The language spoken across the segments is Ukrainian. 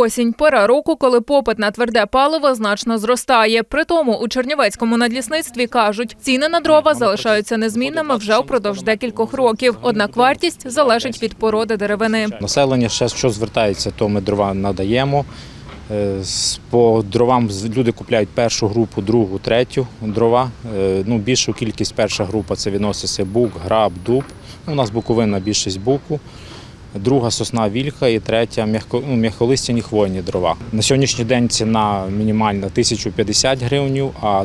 осінь. Пора року, коли попит на тверде паливо значно зростає. При тому у Чернівецькому надлісництві кажуть, ціни на дрова залишаються незмінними вже впродовж декількох років. Однак вартість залежить від породи деревини. Населення ще що звертається, то ми дрова надаємо. Е, По дровам люди купляють першу групу, другу, третю дрова. Е, Ну, більшу кількість перша група це відноситься бук, граб, дуб. Ну, У нас буковина більшість буку. Друга сосна вільха і третя ну, м'яколистяні хвойні дрова. На сьогоднішній день ціна мінімальна 1050 гривень, а,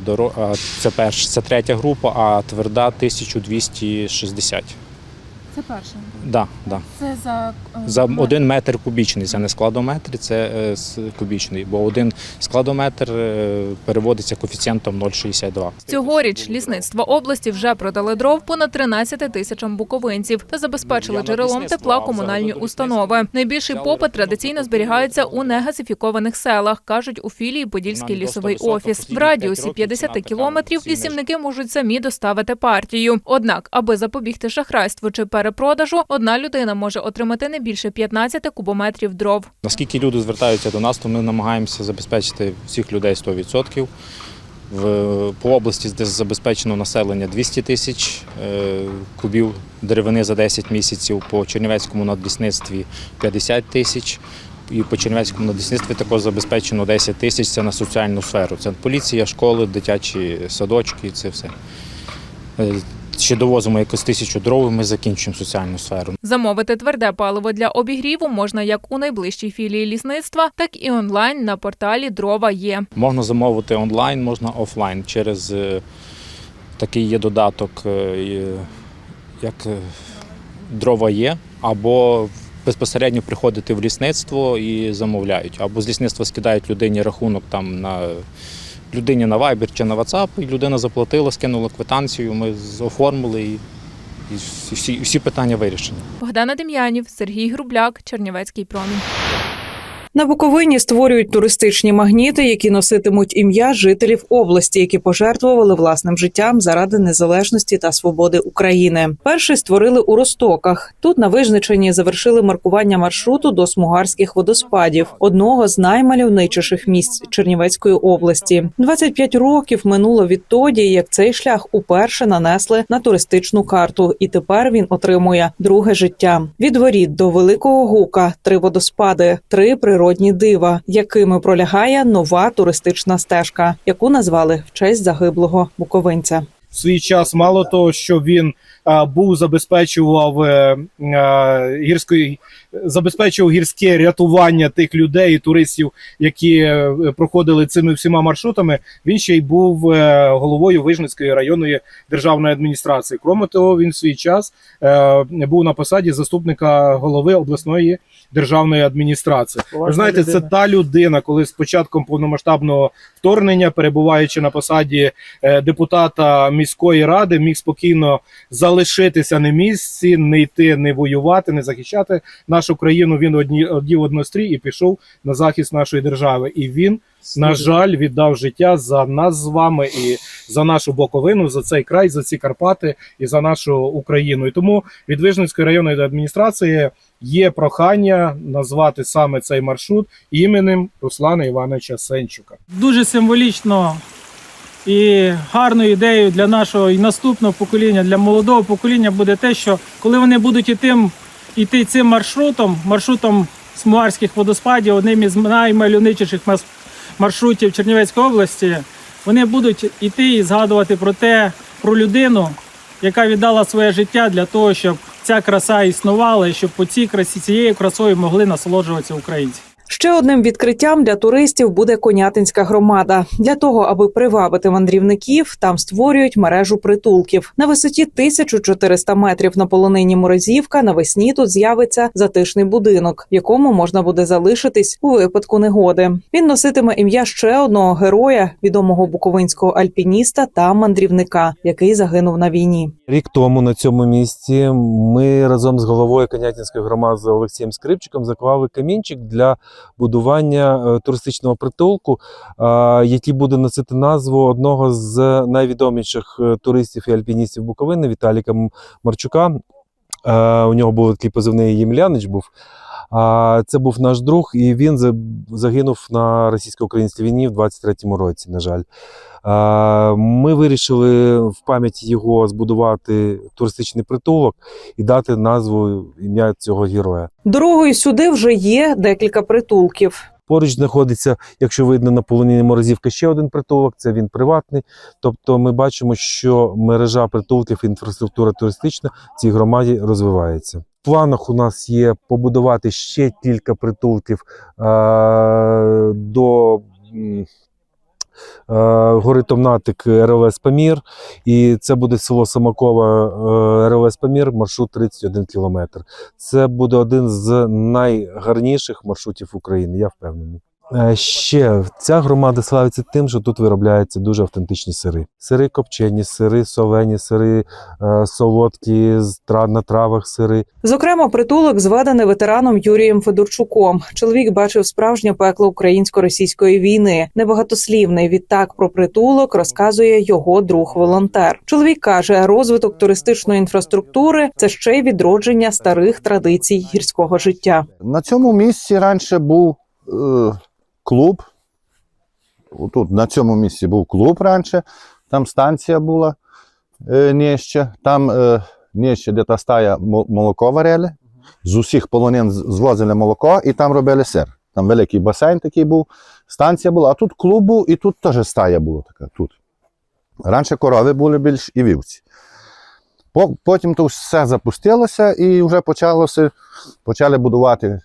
це, перш... це третя група, а тверда 1260. Це перше. Да, да. Це за За один метр кубічний, це не складометр, це е, с- кубічний, бо один складометр е, переводиться коефіцієнтом 0,62. Цьогоріч лісництво області вже продали дров понад 13 тисячам буковинців та забезпечили джерелом тепла комунальні установи. Найбільший попит традиційно зберігається у негазифікованих селах, кажуть у філії Подільський лісовий офіс. В радіусі 50 кілометрів лісівники можуть самі доставити партію. Однак, аби запобігти шахрайству чи перепродажу, одна людина може отримати не більше 15 кубометрів дров. Наскільки люди звертаються до нас, то ми намагаємося забезпечити всіх людей 100%. В, по області десь забезпечено населення 200 тисяч е, кубів деревини за 10 місяців, по Чернівецькому надлісництві 50 тисяч. І по Чернівецькому надлісництві також забезпечено 10 тисяч. Це на соціальну сферу. Це поліція, школи, дитячі садочки, це все. Ще довозимо якось тисячу дров, і ми закінчуємо соціальну сферу. Замовити тверде паливо для обігріву можна як у найближчій філії лісництва, так і онлайн на порталі Дрова є. Можна замовити онлайн, можна офлайн через е, такий є додаток, е, як е, дрова є, або безпосередньо приходити в лісництво і замовляють. Або з лісництва скидають людині рахунок там на людині на Viber чи на WhatsApp, і людина заплатила, скинула квитанцію, ми оформили і, і всі, всі питання вирішені. Богдана Дем'янів, Сергій Грубляк, Чернівецький промінь. На Буковині створюють туристичні магніти, які носитимуть ім'я жителів області, які пожертвували власним життям заради незалежності та свободи України. Перший створили у Ростоках. Тут на визначенні завершили маркування маршруту до смугарських водоспадів, одного з наймальовничіших місць Чернівецької області. 25 років минуло відтоді, як цей шлях уперше нанесли на туристичну карту, і тепер він отримує друге життя. Від воріт до великого гука три водоспади, три природні дива, якими пролягає нова туристична стежка, яку назвали в честь загиблого буковинця. свій час мало того, що він був забезпечував е, забезпечував гірське рятування тих людей і туристів, які е, проходили цими всіма маршрутами. Він ще й був е, головою Вижницької районної державної адміністрації. Кроме того, він в свій час е, був на посаді заступника голови обласної державної адміністрації. Ви знаєте, це та людина, коли з початком повномасштабного вторгнення, перебуваючи на посаді депутата міської ради, міг спокійно залишитися на місці, не йти, не воювати, не захищати нашу країну. Він одні одів однострій і пішов на захист нашої держави. І він, на жаль, віддав життя за нас з вами і за нашу боковину, за цей край, за ці Карпати і за нашу Україну. І тому від Вижницької районної адміністрації є прохання назвати саме цей маршрут іменем Руслана Івановича Сенчука. дуже символічно і гарною ідеєю для нашого і наступного покоління, для молодого покоління буде те, що коли вони будуть іти, іти цим маршрутом, маршрутом Смуарських водоспадів, одним із наймальовничіших маршрутів Чернівецької області, вони будуть іти і згадувати про те, про людину, яка віддала своє життя для того, щоб ця краса існувала і щоб по цій красі цією красою могли насолоджуватися українці. Ще одним відкриттям для туристів буде Конятинська громада. Для того, аби привабити мандрівників, там створюють мережу притулків на висоті 1400 метрів на полонині Морозівка. Навесні тут з'явиться затишний будинок, в якому можна буде залишитись у випадку негоди. Він носитиме ім'я ще одного героя, відомого буковинського альпініста та мандрівника, який загинув на війні. Рік тому на цьому місці ми разом з головою Конятинської громади Олексієм Скрипчиком заклали камінчик для будування е, туристичного притулку, який буде носити назву одного з найвідоміших е, туристів і альпіністів Буковини Віталіка Марчука. Е, у нього був такий позивний Ємельянич був. А це був наш друг, і він загинув на російсько-українській війні в 23-му році, на жаль. Е, Ми вирішили в пам'яті його збудувати туристичний притулок і дати назву ім'я цього героя. Дорогою сюди вже є декілька притулків. Поруч знаходиться, якщо видно на полонині Морозівка, ще один притулок, це він приватний. Тобто ми бачимо, що мережа притулків, інфраструктура туристична в цій громаді розвивається. В планах у нас є побудувати ще кілька притулків е- до гори Томнатик РЛС Памір, і це буде село Самакова е, РЛС Памір, маршрут 31 кілометр. Це буде один з найгарніших маршрутів України, я впевнений. Е, Ще ця громада славиться тим, що тут виробляються дуже автентичні сири. Сири копчені, сири солені, сири е, солодкі, з тра- на травах сири. Зокрема, притулок зведений ветераном Юрієм Федорчуком. Чоловік бачив справжнє пекло українсько-російської війни. Небагатослівний відтак про притулок розказує його друг-волонтер. Чоловік каже, розвиток туристичної інфраструктури це ще й відродження старих традицій гірського життя. На цьому місці раніше був е, клуб. Тут на цьому місці був клуб раніше, там станція була е, нижче, там е, нижче, де та стая молоко варили. З усіх полонин звозили молоко і там робили сир. Там великий басейн такий був, станція була, а тут клуб був, і тут теж стая була така. Тут. Раніше корови були більш і вівці. Потім то все запустилося і вже почалося, почали будувати. е,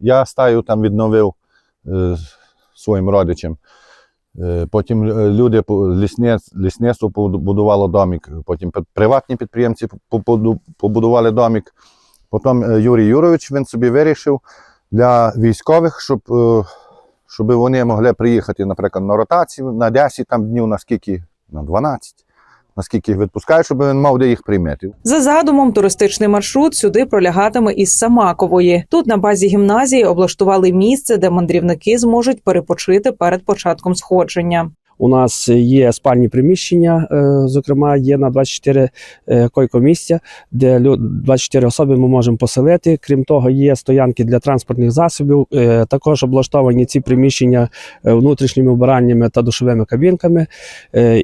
Я стаю там відновив своїм родичам. Е, Потім е, люди лісництво побудувало домик, потім приватні підприємці побудували домик. Потім е, Юрій Юрович він собі вирішив для військових, щоб, е, щоб вони могли приїхати, наприклад, на ротацію на 10 там, днів, наскільки на 12, наскільки їх відпускають, щоб він мав де їх прийняти. За задумом, туристичний маршрут сюди пролягатиме із Самакової. Тут на базі гімназії облаштували місце, де мандрівники зможуть перепочити перед початком сходження. У нас є спальні приміщення, е, зокрема, є на 24 е, койко-місця, де лю- 24 особи ми можемо поселити. Крім того, є стоянки для транспортних засобів. Е, Також облаштовані ці приміщення внутрішніми вбираннями та душовими кабінками.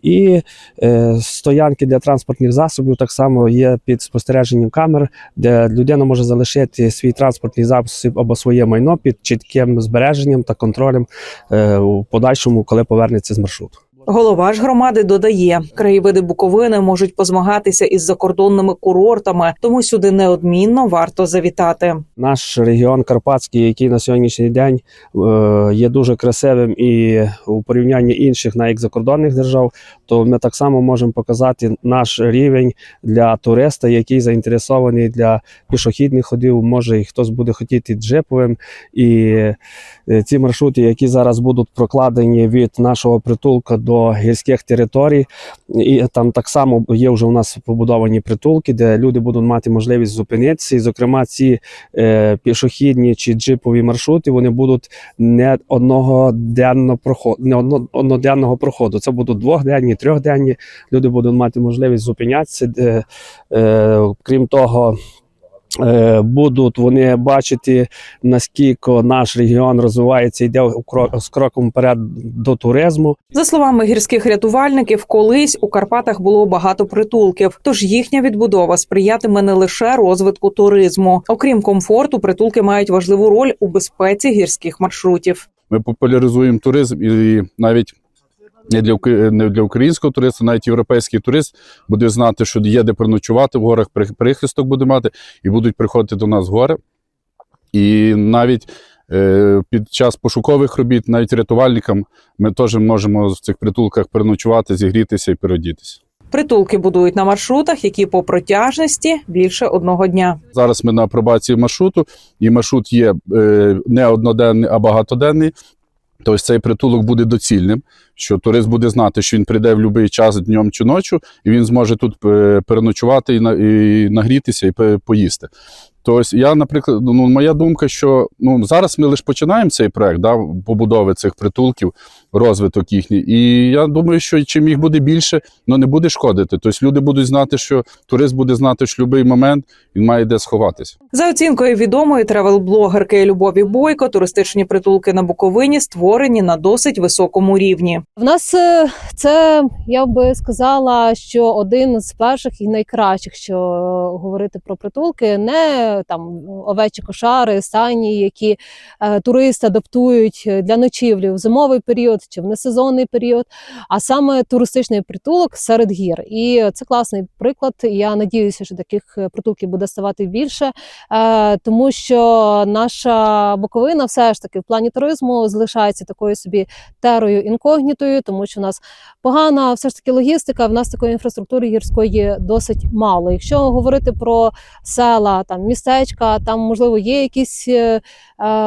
І стоянки для транспортних засобів так само є під спостереженням камер, де людина може залишити свій транспортний засіб або своє майно під чітким збереженням та контролем у подальшому, коли повернеться з маршруту. Голова ж громади додає, краєвиди Буковини можуть позмагатися із закордонними курортами, тому сюди неодмінно варто завітати. Наш регіон Карпатський, який на сьогоднішній день е, є дуже красивим і у порівнянні інших навіть закордонних держав, то ми так само можемо показати наш рівень для туриста, який заінтересований для пішохідних ходів. Може, і хтось буде хотіти джиповим. І е, ці маршрути, які зараз будуть прокладені від нашого притулка до гірських територій, і там так само є вже у нас побудовані притулки, де люди будуть мати можливість зупинитися. І, зокрема, ці е, пішохідні чи джипові маршрути вони будуть не одного денно проход, не одно, одноденного проходу. Це будуть двохденні, трьохденні. Люди будуть мати можливість зупинятися. Де, е, крім того. Е, Будуть вони бачити, наскільки наш регіон розвивається, йде з кроком вперед до туризму. За словами гірських рятувальників, колись у Карпатах було багато притулків, тож їхня відбудова сприятиме не лише розвитку туризму. Окрім комфорту, притулки мають важливу роль у безпеці гірських маршрутів. Ми популяризуємо туризм і навіть не для, не для українського туриста, навіть європейський турист буде знати, що є де переночувати в горах, при- прихисток буде мати, і будуть приходити до нас в гори. І навіть е, під час пошукових робіт, навіть рятувальникам, ми теж можемо в цих притулках переночувати, зігрітися і переодітися. Притулки будують на маршрутах, які по протяжності більше одного дня. Зараз ми на апробації маршруту, і маршрут є е, не одноденний, а багатоденний. Тобто цей притулок буде доцільним, що турист буде знати, що він прийде в будь-який час днем чи ночі, і він зможе тут е, переночувати і, на- нагрітися і поїсти. Тобто, я, наприклад, ну моя думка, що ну зараз ми лише починаємо цей проект да, побудови цих притулків, розвиток їхній. І я думаю, що чим їх буде більше, ну не буде шкодити. Тобто люди будуть знати, що турист буде знати, що в будь-який момент він має де сховатися. За оцінкою відомої тревел-блогерки Любові Бойко, туристичні притулки на Буковині створені на досить високому рівні. В нас е, це я би сказала, що один з перших і найкращих, що е, говорити про притулки, не там овечі кошари, стайні, які е, туристи адаптують для ночівлі в зимовий період чи в несезонний період, а саме туристичний притулок серед гір. І це класний приклад. Я надіюся, що таких е, притулків буде ставати більше, е, тому що наша Буковина все ж таки в плані туризму залишається такою собі терою інкогнітою, тому що в нас погана все ж таки логістика. В нас такої інфраструктури гірської досить мало. Якщо говорити про села, там містечка, там можливо є якісь е, е,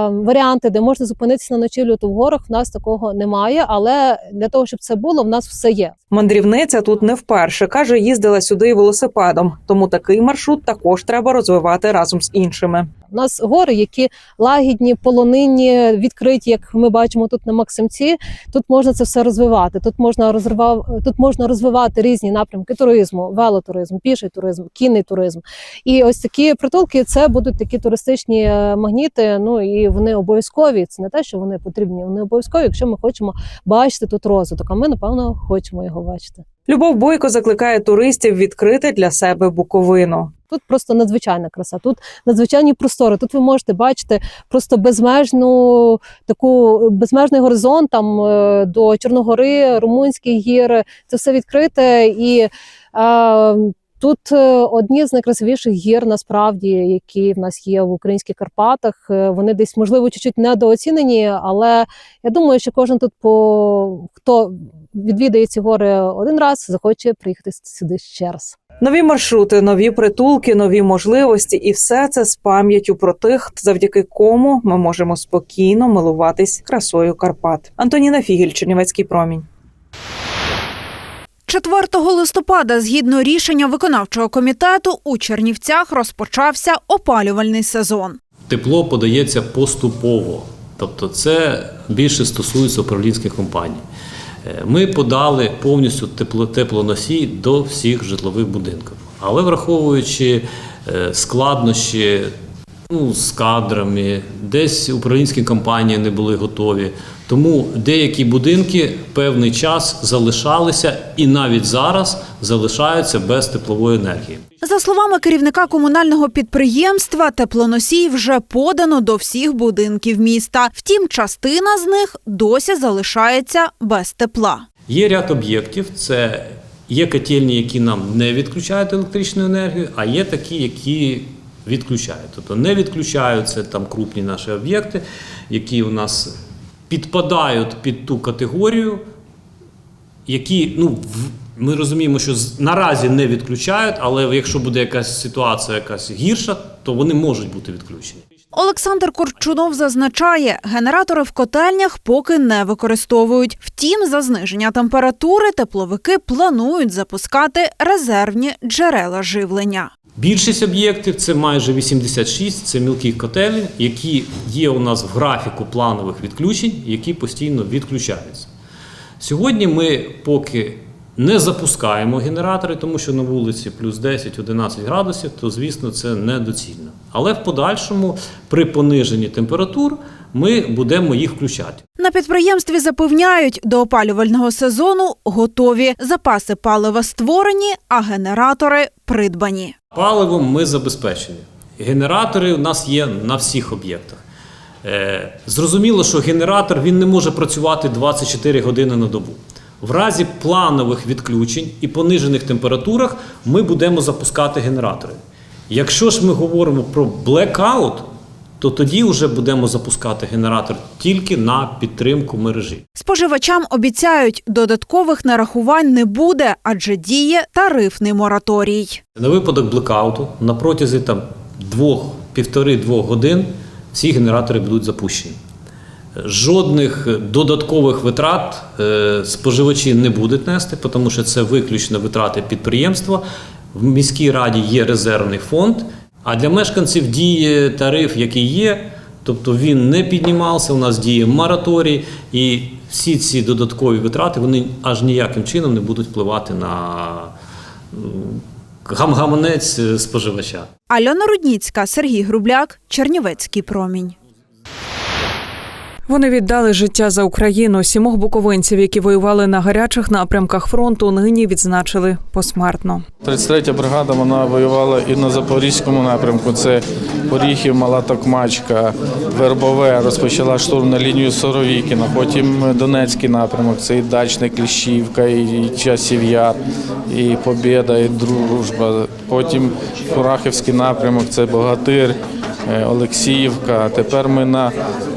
варіанти, де можна зупинитися на ночівлю, то в горах в нас такого немає. Але для того, щоб це було, в нас все є. Мандрівниця тут не вперше каже, їздила сюди велосипедом, тому такий маршрут також треба розвивати разом з іншими. У нас гори, які лагідні, полонинні, відкриті, як ми бачимо тут на Максимці. Тут можна це все розвивати. Тут можна розривав, тут можна розвивати різні напрямки туризму, велотуризм, піший туризм, кінний туризм. І ось такі притулки це будуть такі туристичні е, магніти. Ну і вони обов'язкові. Це не те, що вони потрібні. Вони обов'язкові, якщо ми хочемо бачити тут розвиток. А ми напевно хочемо його бачити. Любов Бойко закликає туристів відкрити для себе Буковину. Тут просто надзвичайна краса, тут надзвичайні простори. Тут ви можете бачити просто безмежну таку безмежний горизонт там е, до Чорногори, Румунських гір. Це все відкрите і. Тут е, одні з найкрасивіших гір, насправді, які в нас є в українських Карпатах. Е, Вони десь можливо чуть-чуть недооцінені, але я думаю, що кожен тут по хто відвідає ці гори один раз, захоче приїхати сюди ще раз. Нові маршрути, нові притулки, нові можливості, і все це з пам'яттю про тих, завдяки кому ми можемо спокійно милуватись красою Карпат. Антоніна Фігіль, Чернівецький промінь. 4 листопада, згідно рішення виконавчого комітету, у Чернівцях розпочався опалювальний сезон. Тепло подається поступово, тобто це більше стосується управлінських компаній. Е, Ми подали повністю тепло, теплоносій до всіх житлових будинків. Але враховуючи е, складнощі ну, з кадрами, десь українські компанії не були готові. Тому деякі будинки певний час залишалися і навіть зараз залишаються без теплової енергії. За словами керівника комунального підприємства, теплоносій вже подано до всіх будинків міста. Втім, частина з них досі залишається без тепла. Є ряд об'єктів, це є котельні, які нам не відключають електричну енергію, а є такі, які відключають. Тобто не відключаються там крупні наші об'єкти, які у нас підпадають під ту категорію, які ну ми розуміємо, що наразі не відключають, але якщо буде якась ситуація, якась гірша, то вони можуть бути відключені. Олександр Корчунов зазначає, генератори в котельнях поки не використовують. Втім, за зниження температури тепловики планують запускати резервні джерела живлення. Більшість об'єктів це майже 86, це мілкі котелі, які є у нас в графіку планових відключень, які постійно відключаються. Сьогодні ми поки не запускаємо генератори, тому що на вулиці плюс 10-11 градусів, то звісно це недоцільно. Але в подальшому, при пониженні температур, ми будемо їх включати. На підприємстві запевняють, до опалювального сезону готові. Запаси палива створені, а генератори придбані. Паливом ми забезпечені. Генератори у нас є на всіх об'єктах. Е, зрозуміло, що генератор він не може працювати 24 години на добу. В разі планових відключень і понижених температурах ми будемо запускати генератори. Якщо ж ми говоримо про блекаут, то тоді вже будемо запускати генератор тільки на підтримку мережі. Споживачам обіцяють, додаткових нарахувань не буде, адже діє тарифний мораторій. На випадок блекауту на протязі там двох, півтори-двох годин всі генератори будуть запущені. Жодних додаткових витрат е, споживачі не будуть нести, тому що це виключно витрати підприємства. В міській раді є резервний фонд. А для мешканців діє тариф, який є, тобто він не піднімався, у нас діє мораторій, і всі ці додаткові витрати вони аж ніяким чином не будуть впливати на гам-гаманець е, споживача. Альона Рудніцька, Сергій Грубляк, Чернівецький промінь. Вони віддали життя за Україну. Сімох буковинців, які воювали на гарячих напрямках фронту, нині відзначили посмертно. 33 бригада вона воювала і на Запорізькому напрямку. Це Поріхів, Мала Токмачка, Вербове. Розпочала штурм на лінію Соровікіна. Потім Донецький напрямок, це і Дачне, Кліщівка, і Часів Яр, і Побєда, і Дружба. Потім Курахівський напрямок, це Богатир. Е, Олексіївка. Тепер ми на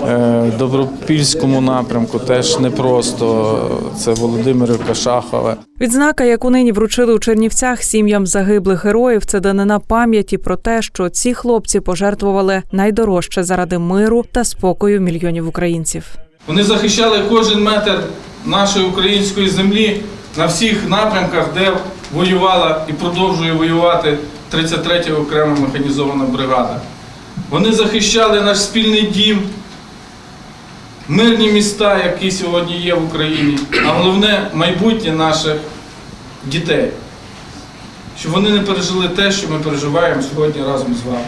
е, Добропільському напрямку теж непросто. Це Володимирівка, Шахове. Відзнака, яку нині вручили у Чернівцях сім'ям загиблих героїв, це данина пам'яті про те, що ці хлопці пожертвували найдорожче заради миру та спокою мільйонів українців. Вони захищали кожен метр нашої української землі на всіх напрямках, де воювала і продовжує воювати 33-я окрема механізована бригада. Вони захищали наш спільний дім, мирні міста, які сьогодні є в Україні, а головне майбутнє наших дітей. Щоб вони не пережили те, що ми переживаємо сьогодні разом з вами.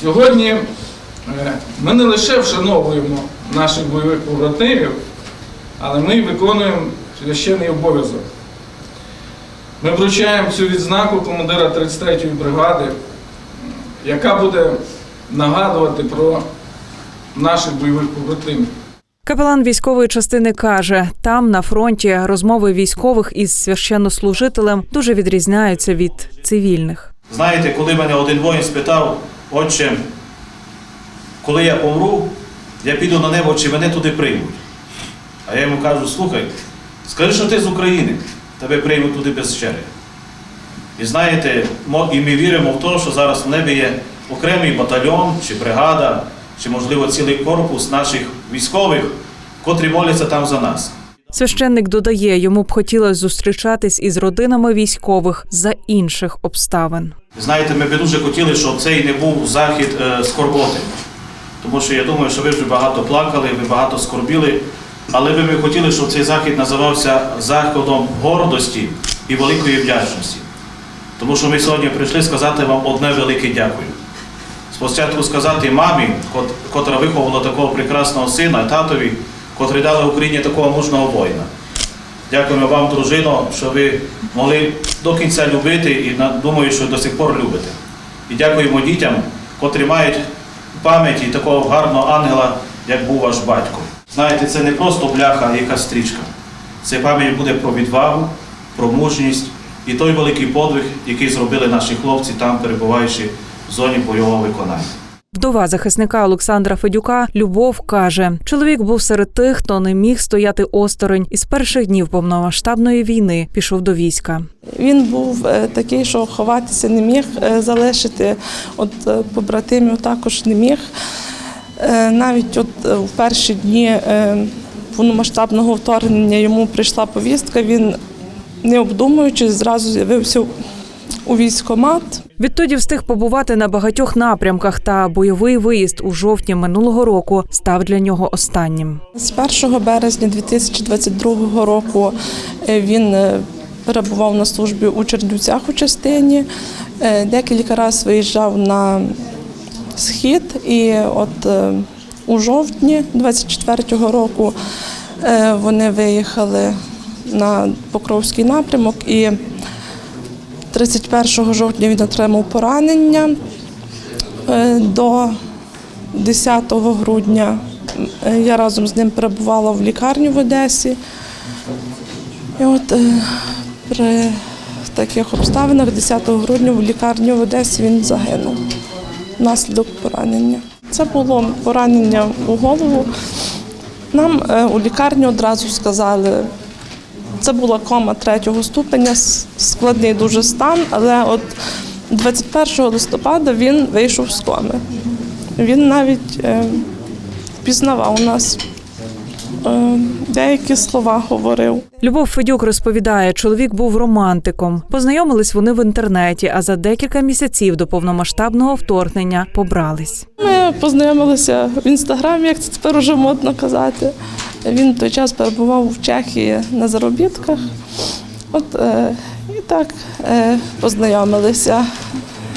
Сьогодні е, ми не лише вшановуємо наших бойових побратимів, але ми виконуємо священний обов'язок. Ми вручаємо цю відзнаку командира 33-ї бригади, яка буде нагадувати про наших бойових побратимів. Капелан військової частини каже: там на фронті розмови військових із священнослужителем дуже відрізняються від цивільних. Знаєте, коли мене один воїн спитав, отче, коли я помру, я піду на небо, чи мене туди приймуть. А я йому кажу, слухай, скажи, що ти з України, тебе приймуть туди без черги. І знаєте, і ми віримо в те, що зараз в небі є окремий батальйон чи бригада, чи, можливо, цілий корпус наших військових, котрі моляться там за нас. Священник додає, йому б хотілося зустрічатись із родинами військових за інших обставин. Знаєте, ми би дуже хотіли, щоб цей не був захід е, скорботи. Тому що я думаю, що ви вже багато плакали, ви багато скорбіли, але би ми хотіли, щоб цей захід називався заходом гордості і великої вдячності. Тому що ми сьогодні прийшли сказати вам одне велике дякую. Спочатку сказати мамі, котра виховала такого прекрасного сина, татові, котрий дали Україні такого мужного воїна. Дякуємо вам, дружино, що ви могли до кінця любити і думаю, що до сих пор любите. І дякуємо дітям, котрі мають пам'яті такого гарного ангела, як був ваш батько. Знаєте, це не просто бляха, а якась стрічка. Це пам'ять буде про відвагу, про мужність і той великий подвиг, який зробили наші хлопці там, перебуваючи в зоні бойового виконання. Вдова захисника Олександра Федюка Любов каже: чоловік був серед тих, хто не міг стояти осторонь і з перших днів повномасштабної війни пішов до війська. Він був е, такий, що ховатися не міг, е, залишити от е, побратимів також не міг. Навіть от в перші дні повномасштабного вторгнення йому прийшла повістка. Він, не обдумуючи, зразу з'явився у військкомат. Відтоді встиг побувати на багатьох напрямках, та бойовий виїзд у жовтні минулого року став для нього останнім. З 1 березня 2022 року е, він е, перебував на службі у Чернівцях у частині. Е, Декілька разів виїжджав на схід, і от у жовтні 24-го року вони виїхали на Покровський напрямок і 31 жовтня він отримав поранення. Е, До 10 грудня е, я разом з ним перебувала в лікарні в Одесі. І от е, при таких обставинах 10 грудня в лікарні в Одесі він загинув внаслідок поранення. Це було поранення у голову. Нам у лікарні одразу сказали, це була кома третього ступеня, складний дуже стан, але от 21 листопада він вийшов з коми. Він навіть е, впізнавав нас. Е, деякі слова говорив. Любов Федюк розповідає, чоловік був романтиком. Познайомились вони в інтернеті, а за декілька місяців до повномасштабного вторгнення побрались. Ми познайомилися в інстаграмі, як це тепер уже модно казати. Він в той час перебував в Чехії на заробітках. От е, і так е, познайомилися.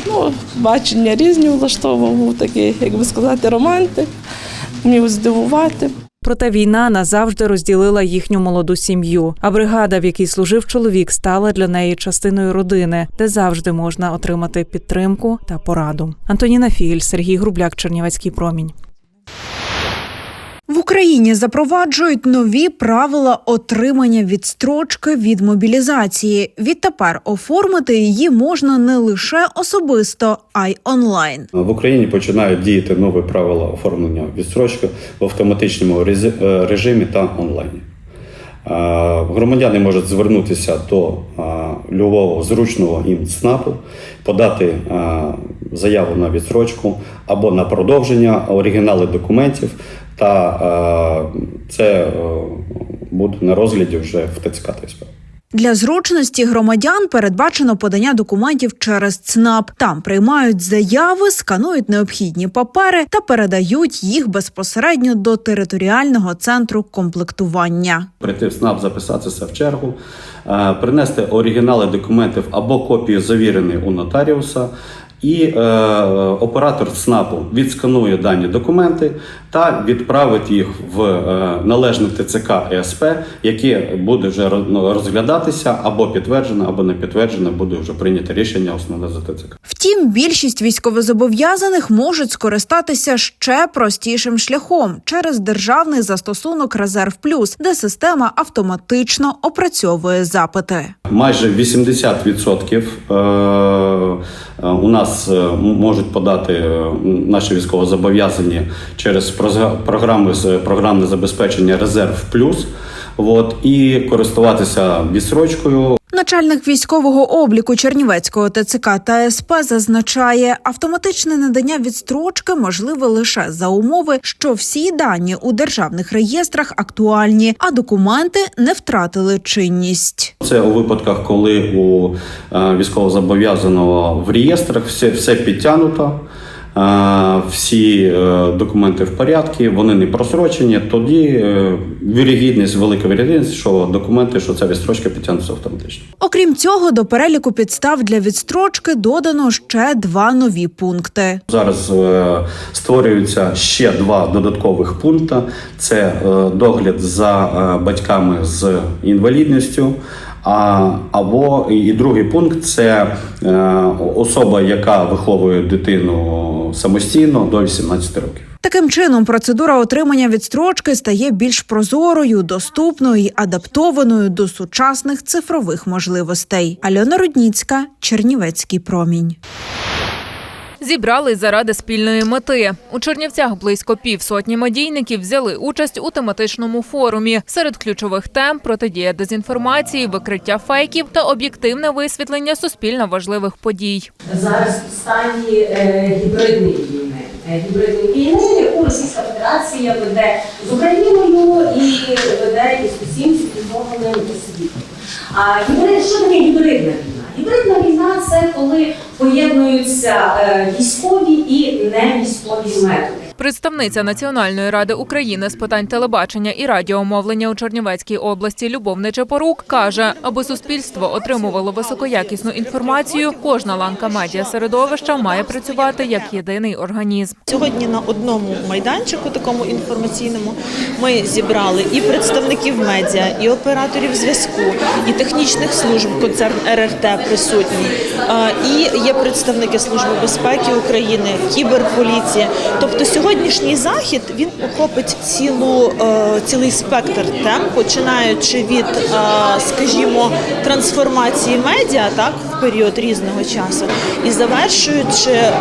Ну, бачення різні влаштовував, був такий, як би сказати, романтик, вмів здивувати. Проте війна назавжди розділила їхню молоду сім'ю. А бригада, в якій служив чоловік, стала для неї частиною родини, де завжди можна отримати підтримку та пораду. Антоніна Фігель, Сергій Грубляк, Чернівецький промінь. В Україні запроваджують нові правила отримання відстрочки від мобілізації. Відтепер оформити її можна не лише особисто, а й онлайн. В Україні починають діяти нові правила оформлення відстрочки в автоматичному е, режимі та онлайні. Громадяни можуть звернутися до любого зручного їм ЦНАПу, подати заяву на відсрочку або на продовження оригінали документів, та це е, буде на розгляді вже в ТЦК та СП. Для зручності громадян передбачено подання документів через ЦНАП. Там приймають заяви, сканують необхідні папери та передають їх безпосередньо до територіального центру комплектування. прийти в ЦНАП, записатися в чергу, е, принести оригінали документів або копії завірені у нотаріуса. І е, оператор СНАПу відсканує дані документи та відправить їх в е, належне ТЦК і СП, яке буде вже ну, розглядатися або підтверджено, або не підтверджено, буде вже прийнято рішення основне за ТЦК. Втім, більшість військовозобов'язаних можуть скористатися ще простішим шляхом через державний застосунок Резерв Плюс, де система автоматично опрацьовує запити. Майже 80% е, е, у нас е, м- можуть подати е, наші військовозобов'язані через програми з програмне забезпечення Резерв Плюс. От, і користуватися відсрочкою Начальник військового обліку Чернівецького ТЦК та СП зазначає, автоматичне надання відстрочки можливе лише за умови, що всі дані у державних реєстрах актуальні, а документи не втратили чинність. Це у випадках, коли у е, військовозобов'язаного в реєстрах все, все підтягнуто, всі е, документи в порядку, вони не просрочені, тоді е, вірогідність, велика вірогідність, що документи, що ця відстрочка підтягнуться автоматично. Окрім цього, до переліку підстав для відстрочки додано ще два нові пункти. Зараз е, створюються ще два додаткових пункти: це догляд за батьками з інвалідністю. А, або і- другий пункт це е, особа, яка виховує дитину самостійно до 18 років. Таким чином, процедура отримання відстрочки стає більш прозорою, доступною і адаптованою до сучасних цифрових можливостей. Альона Рудніцька, Чернівецький промінь. Зібрались заради спільної мети. У Чернівцях близько півсотні медійників взяли участь у тематичному форумі. Серед ключових тем протидія дезінформації, викриття фейків та об'єктивне висвітлення суспільно важливих подій. зараз в стані е, гібридної війни. Е, Гібридної війни, яку Російська Федерація веде з Україною і веде із усім цивілізованим світом. А гібрид, що таке гібридна війна? Гібридна війна це коли поєднуються е, військові і невійськові методи. Представниця Національної ради України з питань телебачення і радіомовлення у Чернівецькій області Любов Нечепорук каже, аби суспільство отримувало високоякісну інформацію, кожна ланка медіасередовища має працювати як єдиний організм. Сьогодні на одному майданчику, такому інформаційному, ми зібрали і представників медіа, і операторів зв'язку, і технічних служб. Концерн РРТ присутній, і є представники Служби безпеки України, кіберполіція. Тобто сьогоднішній захід він охопить цілу е, цілий спектр тем, починаючи від, е, скажімо, трансформації медіа, так в період різного часу, і завершуючи е,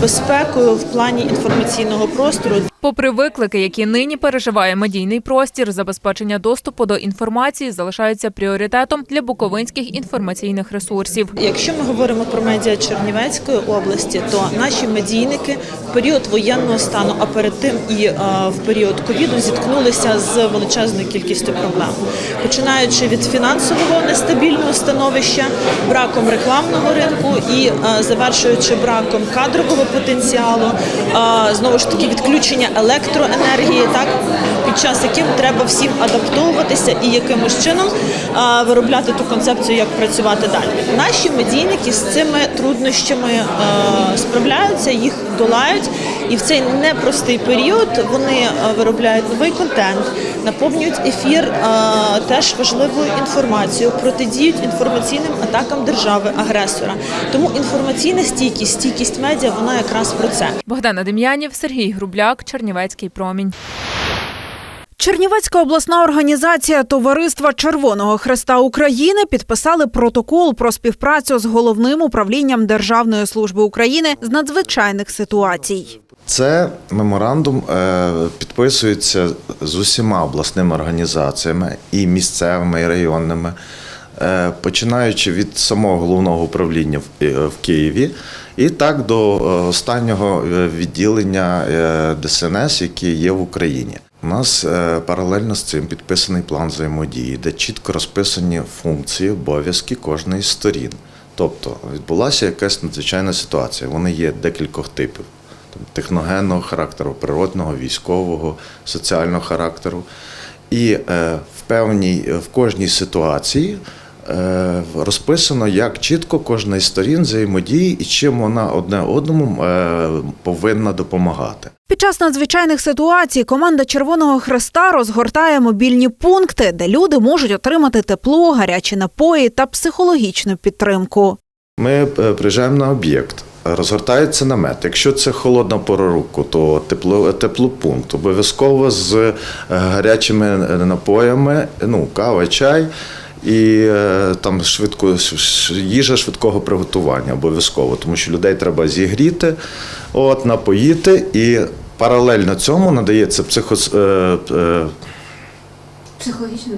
безпекою в плані інформаційного простору. Попри виклики, які нині переживає медійний простір, забезпечення доступу до інформації залишається пріоритетом для буковинських інформаційних ресурсів. Якщо ми говоримо про медіа Чернівецької області, то наші медійники в період воєнного стану, а перед тим і е, в період ковіду зіткнулися з величезною кількістю проблем, починаючи від фінансового нестабільного становища, браком рекламного ринку і е, завершуючи браком кадрового потенціалу, е, знову ж таки відключення електроенергії, так під час яким треба всім адаптовуватися і якимось чином е, виробляти ту концепцію, як працювати далі. Наші медійники з цими труднощами е, справляються, їх долають, і в цей непростий період вони виробляють новий контент, наповнюють ефір е, теж важливою інформацією, протидіють інформаційним атакам держави-агресора. Тому інформаційна стійкість, стійкість медіа, вона якраз про це. Богдана Дем'янів, Сергій Грубляк, Чернівецький промінь. Чернівецька обласна організація Товариства Червоного Хреста України підписали протокол про співпрацю з головним управлінням Державної служби України з надзвичайних ситуацій. Це меморандум е, підписується з усіма обласними організаціями і місцевими, і районними, е, починаючи від самого головного управління е, в Києві, і так до е, останнього е, відділення е, ДСНС, яке є в Україні. У нас паралельно з цим підписаний план взаємодії, де чітко розписані функції, обов'язки кожної з сторін. Тобто відбулася якась надзвичайна ситуація. Вони є декількох типів техногенного характеру, природного, військового, соціального характеру. І в певній, в кожній ситуації розписано, як чітко кожна із сторін взаємодіє і чим вона одне одному е, повинна допомагати. Під час надзвичайних ситуацій команда Червоного Хреста розгортає мобільні пункти, де люди можуть отримати тепло, гарячі напої та психологічну підтримку. Ми е, приїжджаємо на об'єкт. Розгортається намет. Якщо це холодна пора року, то тепло, теплопункт. Обов'язково з е, гарячими напоями, ну, кава, чай і е, там швидко їжа швидкого приготування обов'язково, тому що людей треба зігріти, от, напоїти, і паралельно цьому надається психо, е, е,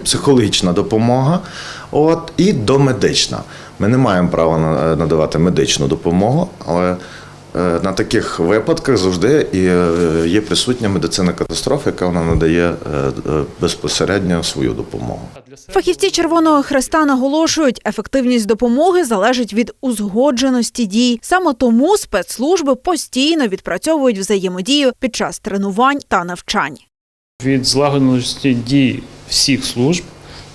психологічна допомога от, і домедична. Ми не маємо права надавати медичну допомогу, але на таких випадках завжди і е, є присутня медицина катастрофи, яка вона надає е, е, безпосередньо свою допомогу. Фахівці Червоного Хреста наголошують, ефективність допомоги залежить від узгодженості дій. Саме тому спецслужби постійно відпрацьовують взаємодію під час тренувань та навчань. Від злагодженості дій всіх служб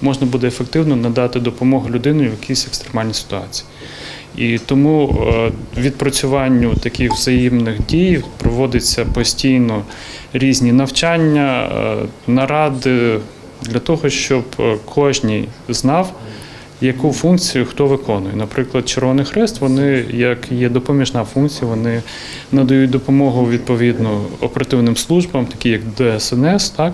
можна буде ефективно надати допомогу людині в якійсь екстремальній ситуації. І тому е, відпрацюванню таких взаємних дій проводиться постійно різні навчання, е, наради для того, щоб е, кожній знав, яку функцію хто виконує. Наприклад, Червоний Хрест, вони як є допоміжна функція, вони надають допомогу відповідно оперативним службам, такі як ДСНС, так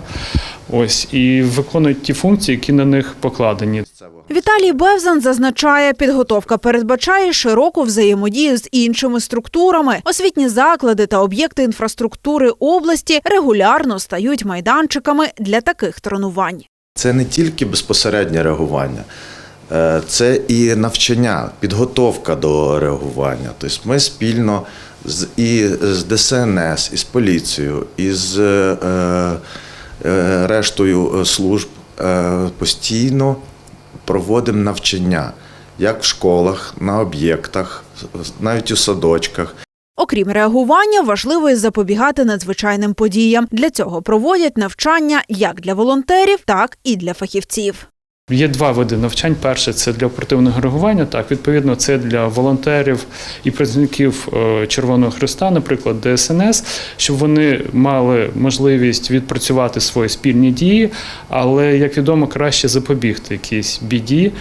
ось і виконують ті функції, які на них покладені. Віталій Бевзан зазначає, підготовка передбачає широку взаємодію з іншими структурами. Освітні заклади та об'єкти інфраструктури області регулярно стають майданчиками для таких тренувань. Це не тільки безпосереднє реагування, це і навчання, підготовка до реагування. Тобто ми спільно з і з ДСНС, і з поліцією, і з е, е, рештою служб е, постійно проводимо навчання як в школах, на об'єктах, навіть у садочках. Окрім реагування, важливо і запобігати надзвичайним подіям. Для цього проводять навчання як для волонтерів, так і для фахівців. Є два види навчань. Перше це для оперативного реагування. Так, відповідно, це для волонтерів і працівників е, Червоного Христа, наприклад, ДСНС, щоб вони мали можливість відпрацювати свої спільні дії, але як відомо, краще запобігти якійсь біді,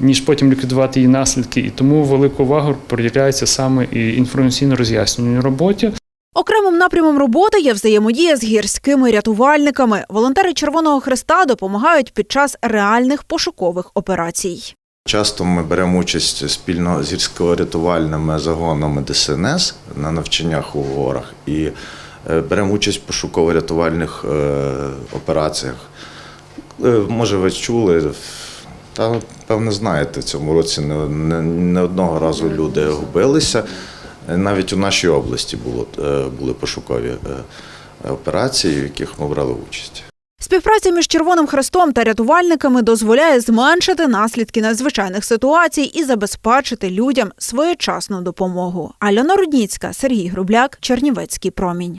ніж потім ліквідувати її наслідки. І тому велику увагу приділяється саме і інформаційно-роз'яснювальній роботі. Окремим напрямом роботи є взаємодія з гірськими рятувальниками. Волонтери Червоного Хреста допомагають під час реальних пошукових операцій. Часто ми беремо участь спільно з гірсько-рятувальними загонами ДСНС на навчаннях у горах і е, беремо участь в пошуково-рятувальних е, операціях. Е, Може, ви чули, та певно знаєте, в цьому році не одного разу люди губилися. Навіть у нашій області було, е, були пошукові е, операції, в яких ми брали участь. Співпраця між Червоним Хрестом та рятувальниками дозволяє зменшити наслідки надзвичайних ситуацій і забезпечити людям своєчасну допомогу. Альона Рудніцька, Сергій Грубляк, Чернівецький промінь.